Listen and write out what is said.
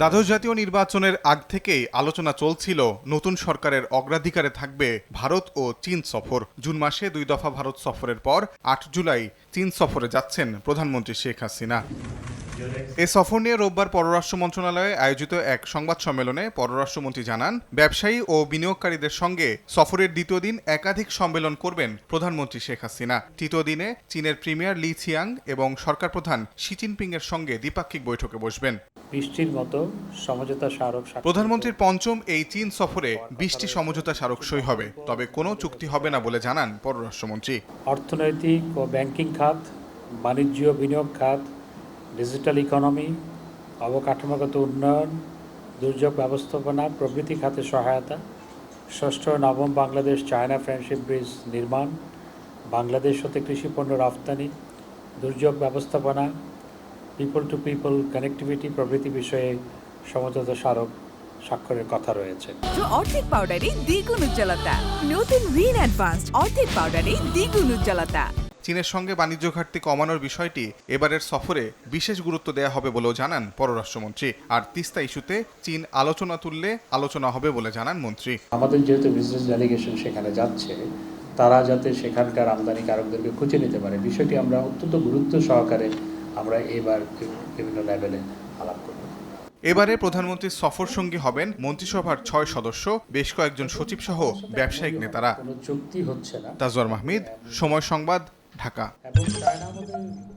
দ্বাদশ জাতীয় নির্বাচনের আগ থেকেই আলোচনা চলছিল, নতুন সরকারের অগ্রাধিকারে থাকবে ভারত ও চীন সফর। জুন মাসে দুই দফা ভারত সফরের পর আট জুলাই চীন সফরে যাচ্ছেন প্রধানমন্ত্রী শেখ হাসিনা। এ সফর নিয়ে রোববার পররাষ্ট্র মন্ত্রণালয়ে আয়োজিত এক সংবাদ সম্মেলনে পররাষ্ট্রমন্ত্রী জানান ব্যবসায়ী ও বিনিয়োগকারীদের সঙ্গে সফরের দ্বিতীয় দিন একাধিক সম্মেলন করবেন প্রধানমন্ত্রী শেখ হাসিনা। তৃতীয় দিনে চীনের প্রিমিয়ার লি ছিয়াং এবং সরকার প্রধান শি জিনপিং এর সঙ্গে দ্বিপাক্ষিক বৈঠকে বসবেন। বৃষ্টির মতো সমঝোতা স্মারক প্রধানমন্ত্রীর পঞ্চম এই চীন সফরে বিশটি সমঝোতা স্মারক সই হবে তবে কোনো চুক্তি হবে না বলে জানান পররাষ্ট্রমন্ত্রী। অর্থনৈতিক ও ব্যাংকিং খাত বাণিজ্য বিনিয়োগ খাত ডিজিটাল ইকোনমি, অবকাঠামোগত উন্নয়ন, দুর্যোগ ব্যবস্থাপনা প্রভৃতি খাতে সহায়তা, ষষ্ঠ নবম বাংলাদেশ চায়না ফ্রেন্ডশিপ ব্রিজ নির্মাণ, বাংলাদেশ হতে কৃষিপণ্য রফতানি দুর্যোগ ব্যবস্থাপনা পিপল টু পিপল কানেক্টিভিটি প্রভৃতি বিষয়ে সমঝোতা স্মারক স্বাক্ষরের কথা রয়েছে। অর্ধেক পাউডারে দ্বিগুণ উজ্জ্বলতা। নতুন রিন অ্যাডভান্সড অর্ধেক পাউডারে দ্বিগুণ উজ্জ্বলতা। চীনের সঙ্গে বাণিজ্য ঘাটতি কমানোর বিষয়টি এবারের সফরে বিশেষ গুরুত্ব দেওয়া হবে বলেও জানান পররাষ্ট্রমন্ত্রী। আর তিস্তা ইস্যুতে চীন আলোচনা তুললে আলোচনা হবে বলে জানান মন্ত্রী। আমাদের যেহেতু বিজনেস ডেলিগেশন সেখানে যাচ্ছে তারা যাতে সেখানকার আমদানি কারকদেরকে খুঁজে নিতে পারে বিষয়টি আমরা অত্যন্ত গুরুত্ব সহকারে আমরা এবার বিভিন্ন লেভেলে আলাপ করব। এবারে প্রধানমন্ত্রীর সফর সঙ্গী হবেন মন্ত্রিসভার ছয় সদস্য বেশ কয়েকজন সচিব সহ ব্যবসায়িক নেতারা। চুক্তি হচ্ছে না। তাজওয়ার মাহমিদ সময় সংবাদ ঢাকা। এবং চায়না আমাদের